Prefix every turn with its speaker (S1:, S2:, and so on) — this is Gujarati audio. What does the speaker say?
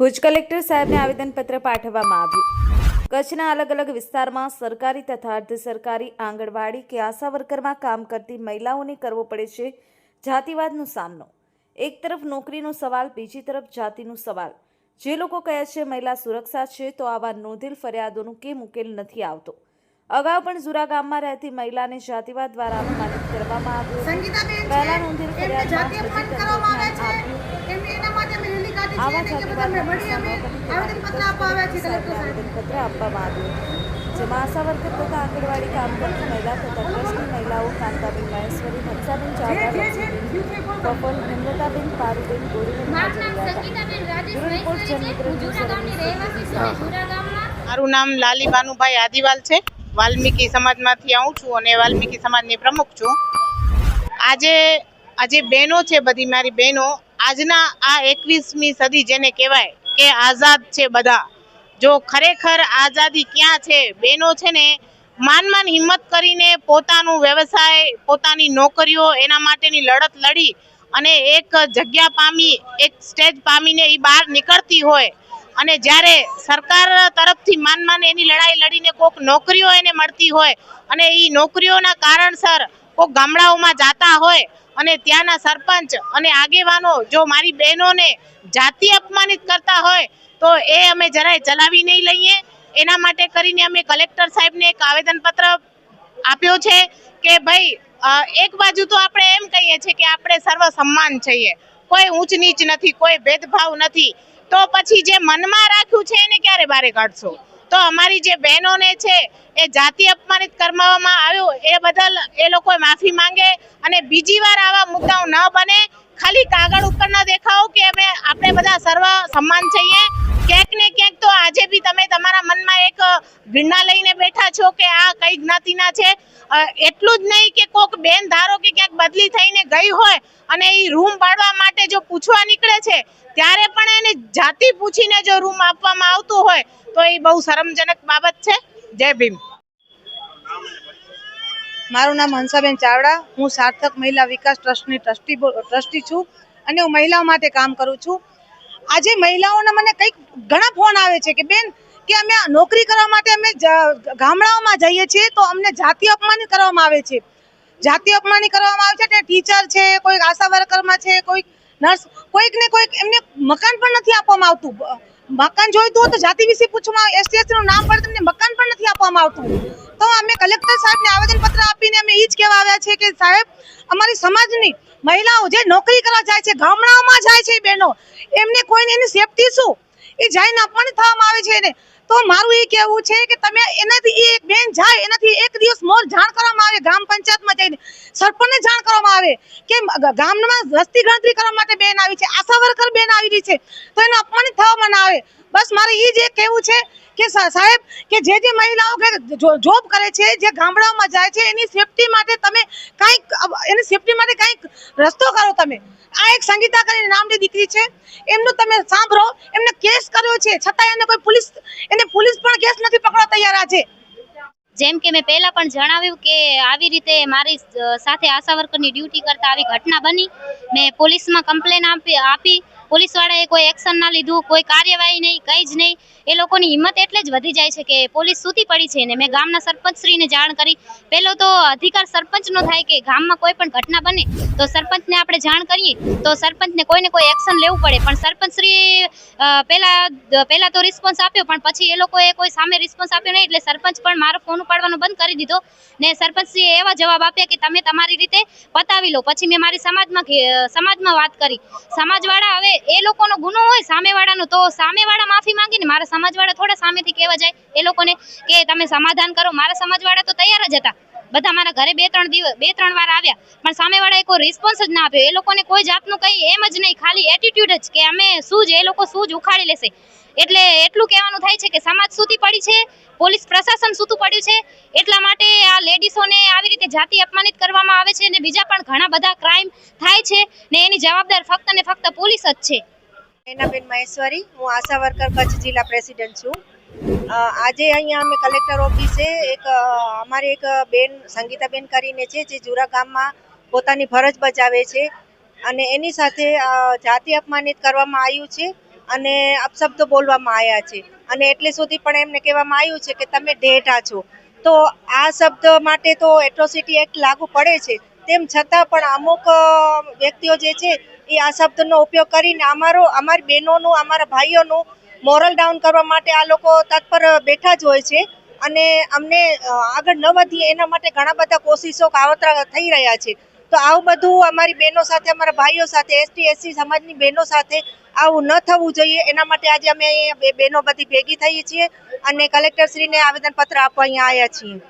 S1: ભુજ કલેક્ટર સાહેબને આવેદનપત્ર પાઠવવામાં આવ્યું. કચ્છના અલગ અલગ વિસ્તારમાં સરકારી તથા અર્ધ સરકારી આંગણવાડી કે આશા વર્કરમાં કામ કરતી મહિલાઓને કરવો પડે છે જાતિવાદનો સામનો. એક તરફ નોકરીનો સવાલ બીજી તરફ જાતિનો સવાલ. જે લોકો કહે છે મહિલા સુરક્ષા છે તો આવા નોંધેલ ફરિયાદોનું કેમ ઉકેલ નથી આવતો? અગાઉ પણ ઝુરા ગામમાં રહેતી મહિલાને જાતિવાદ દ્વારા અપમાનિત કરવામાં આવ્યું. પહેલા નોંધેલ ફરિયાદમાં
S2: કરવામાં આવે આવેદનપત્ર
S1: આપવામાં આવ્યું. જેમાં આશા વર્કર તથા આંગણવાડી કામ કરતી મહિલા તથા ટ્રસ્ટની મહિલાઓ કાંતાબેન મહેશ્વરી હંસાબેન ચાવડા કપલ હેમલતાબેન પારુબેન ગોરીબેન
S3: મારું નામ
S4: લાલી ભાનુભાઈ આદિવાલ છે. વાલ્મીકી સમાજમાંથી આવું છું અને વાલ્મીકી સમાજની પ્રમુખ છું. આજે આજે બહેનો છે બધી મારી બહેનો. આજના આ એકવીસમી સદી જેને કહેવાય કે આઝાદ છે બધા. જો ખરેખર આઝાદી ક્યાં છે? બહેનો છે ને માન માન હિંમત કરીને પોતાનું વ્યવસાય, પોતાની નોકરીઓ એના માટેની લડત લડી અને એક જગ્યા પામી, એક સ્ટેજ પામીને એ બહાર નીકળતી હોય. અને જ્યારે સરકાર તરફથી માન માન એની લડાઈ લડીને કોક નોકરીઓ એને મળતી હોય અને એ નોકરીઓના કારણસર કોક ગામડાઓમાં જાતા હોય અને ત્યાંના સરપંચ અને આગેવાનો જો મારી બહેનોને જાતિ અપમાનિત કરતા હોય, તો એ અમે જરાય ચલાવી નહીં લઈએ. એના માટે કરીને અમે કલેક્ટર સાહેબને એક આવેદનપત્ર આપ્યો છે કે ભાઈ એક બાજુ તો આપણે એમ કહીએ છીએ કે આપણે સર્વ સન્માન છીએ. કોઈ ઊંચ નીચ નથી, કોઈ ભેદભાવ નથી. તો પછી જે મનમાં રાખ્યું છે એને ક્યારે બારે કાઢશો? તો અમારી જે બહેનોને છે, એ જાતિ અપમાનિત કરવામાં આવ્યું. એ બદલ એ લોકો માફી માંગે અને બીજી વાર આવા મુદ્દાઓ ન બને. ખાલી કાગળ ઉપર ન દેખાવું કે અમે આપણે બધા સર્વ સન્માન છીએ. ક્યાંક ને ક્યાંક તો આજે બી તમે તમારા મનમાં એક ઘૃણા લઈને બેઠા છો કે આ કઈ જ્ઞાતિના છે. એટલું જ નહીં કે કોક બેન ધારો કે ક્યાંક બદલી થઈને ગઈ હોય અને એ રૂમ પાડવા માટે જો પૂછવા નીકળે છે, ત્યારે પણ એને જાતિ પૂછીને જો રૂમ આપવામાં આવતું હોય, તો એ બહુ શરમજનક બાબત છે. જય ભીમ.
S2: મારું નામ હંસાબેન ચાવડા. હું સાર્થક મહિલા વિકાસ ટ્રસ્ટની ટ્રસ્ટી ટ્રસ્ટી છું. અને હું મહિલાઓ માટે કામ કરું છું. આજે મહિલાઓને મને કંઈક ઘણા ફોન આવે છે કે, બેન, કે અમે નોકરી કરવા માટે અમે ગામડાઓમાં જઈએ છીએ તો અમને જાતિ અપમાનિત કરવામાં આવે છે. જાતિ અપમાનિત કરવામાં આવે છે તે ટીચર છે કોઈક આશા વર્કરમાં છે કોઈક નર્સ કોઈક ને કોઈક એમને મકાન પણ નથી આપવામાં આવતું. મકાન જોઈતું હોય તો જાતિ વિશે પૂછવામાં આવે એસટી નું નામ પર તમને મકાન પણ નથી આપવામાં આવતું. તો અમે કલેક્ટર સાહેબને આવેદનપત્ર આપીને અમે એ જ કહેવા આવ્યા છે કે, સાહેબ, અમારી સમાજની મહિલાઓ જે નોકરી કરવા જાય છે, ગામડાઓમાં જાય છે બહેનો, એમને કોઈને એની સેફટી શું? એ જઈને અપમાનિત થવામાં આવે છે એને. તો મારું એ કહેવું છે કે તમે એનાથી એક બેન જાય, એનાથી એક દિવસ મોર જાણ કરવામાં આવે, ગ્રામ પંચાયતમાં જઈને. સરપંચને જાણ કરવામાં આવે કે ગામમાં વસ્તી ગણતરી કરવા માટે બેન આવી છે, આશા વર્કર બેન આવી રહી છે. તો એને અપમાનિત થવામાં ના આવે. બસ મારે એ જ એક કહેવું છે કે સાહેબ, કે જે જે મહિલાઓ કે જોબ કરે છે, જે ગામડાઓમાં જાય છે, એની સેફટી માટે તમે કાંઈક એની સેફટી માટે કાંઈક રસ્તો કરો તમે. આ એક સંગીતા કરીને નામની દીકરી છે. એમનું તમે સાંભળો. એમને કેસ કર્યો છે. છતાં એને કોઈ પોલીસ, એને પોલીસ પણ કેસ નથી પકડવા તૈયાર આજે.
S3: જેમ કે મેં પહેલા પણ જણાવ્યું કે આવી રીતે મારી સાથે આશા વર્કરની ડ્યુટી કરતા આવી ઘટના બની. મેં પોલીસમાં કમ્પ્લેન આપી આપી. પોલીસવાળાએ કોઈ એક્શન ના લીધું, કોઈ કાર્યવાહી નહીં, કંઈ જ નહીં. એ લોકોની હિંમત એટલે જ વધી જાય છે કે પોલીસ સૂતી પડી છે ને મેં ગામના સરપંચશ્રીને જાણ કરી. પહેલો તો અધિકાર સરપંચનો થાય કે ગામમાં કોઈ પણ ઘટના બને તો સરપંચને આપણે જાણ કરીએ તો સરપંચને કોઈને કોઈ એક્શન લેવું પડે. પણ સરપંચશ્રી પહેલા પહેલાં તો રિસ્પોન્સ આપ્યો, પણ પછી એ લોકોએ કોઈ સામે રિસ્પોન્સ આપ્યો નહીં એટલે સરપંચ પણ મારો ફોન ઉપાડવાનો બંધ કરી દીધો. ને સરપંચશ્રીએ એવા જવાબ આપ્યા કે તમે તમારી રીતે પતાવી લો. પછી મેં મારી સમાજમાં સમાજમાં વાત કરી. સમાજવાળા હવે એ લોકોનો ગુનો હોય સામેવાળાનો, તો સામેવાળા માફી માંગીને મારા સમાજવાળા થોડા સામેથી કહેવા જાય એ લોકોને કે તમે સમાધાન કરો. મારા સમાજવાળા તો તૈયાર જ હતા. બધા મારા ઘરે બે ત્રણ દિવસ, બે ત્રણ વાર આવ્યા. પણ સામેવાળાએ કોઈ રિસ્પોન્સ જ ના આપ્યો. એ લોકોને કોઈ જાતનું કંઈ એમ જ નહીં, ખાલી એટીટ્યુડ જ કે અમે શું જ, એ લોકો શું જ ઉખાડી લેશે. એટલે એટલું કહેવાનું થાય છે કે સમાજ સૂતી પડી છે, પોલીસ પ્રશાસન સૂતું પડ્યું છે, એટલા માટે આ લેડીસોને આવી રીતે જાતિ અપમાનિત કરવામાં આવે છે અને બીજા પણ ઘણા બધા ક્રાઇમ થાય છે ને એની જવાબદાર ફક્ત ને ફક્ત પોલીસ જ છે.
S5: એનાબેન મહેશ્વરી, હું આશા વર્કર કચ્છ જિલ્લા પ્રેસિડેન્ટ છું. આજે અહીંયા અમે કલેક્ટર ઓફિસે એક અમારે એક બેન, સંગીતાબેન કરીને છે, જે જુરા ગામમાં પોતાની ફરજ બજાવે છે અને એની સાથે જાતિ અપમાનિત કરવામાં આવ્યું છે.
S2: અને અપશબ્દો બોલવામાં આવ્યા છે. અને એટલે સુધી પણ એમને કહેવામાં આવ્યું છે કે તમે ઢેઠા છો. તો આ શબ્દ માટે તો એટ્રોસિટી એક્ટ લાગુ પડે છે. તેમ છતાં પણ અમુક વ્યક્તિઓ જે છે, એ આ શબ્દનો ઉપયોગ કરીને અમારો, અમારી બહેનોનું, અમારા ભાઈઓનું મોરલ ડાઉન કરવા માટે આ લોકો તત્પર બેઠા જ હોય છે. અને અમને આગળ ન વધીએ એના માટે ઘણા બધા કોશિશો કાવતરા થઈ રહ્યા છે. તો આવું બધું અમારી બહેનો સાથે, અમારા ભાઈઓ સાથે, એસટી, એસસી સમાજની બહેનો સાથે આવું ન થવું જોઈએ. એના માટે આજે અમે અહીંયા બહેનો બધી ભેગી થઈએ છીએ અને કલેક્ટરશ્રીને આવેદનપત્ર આપવા અહીંયા આવ્યા છીએ.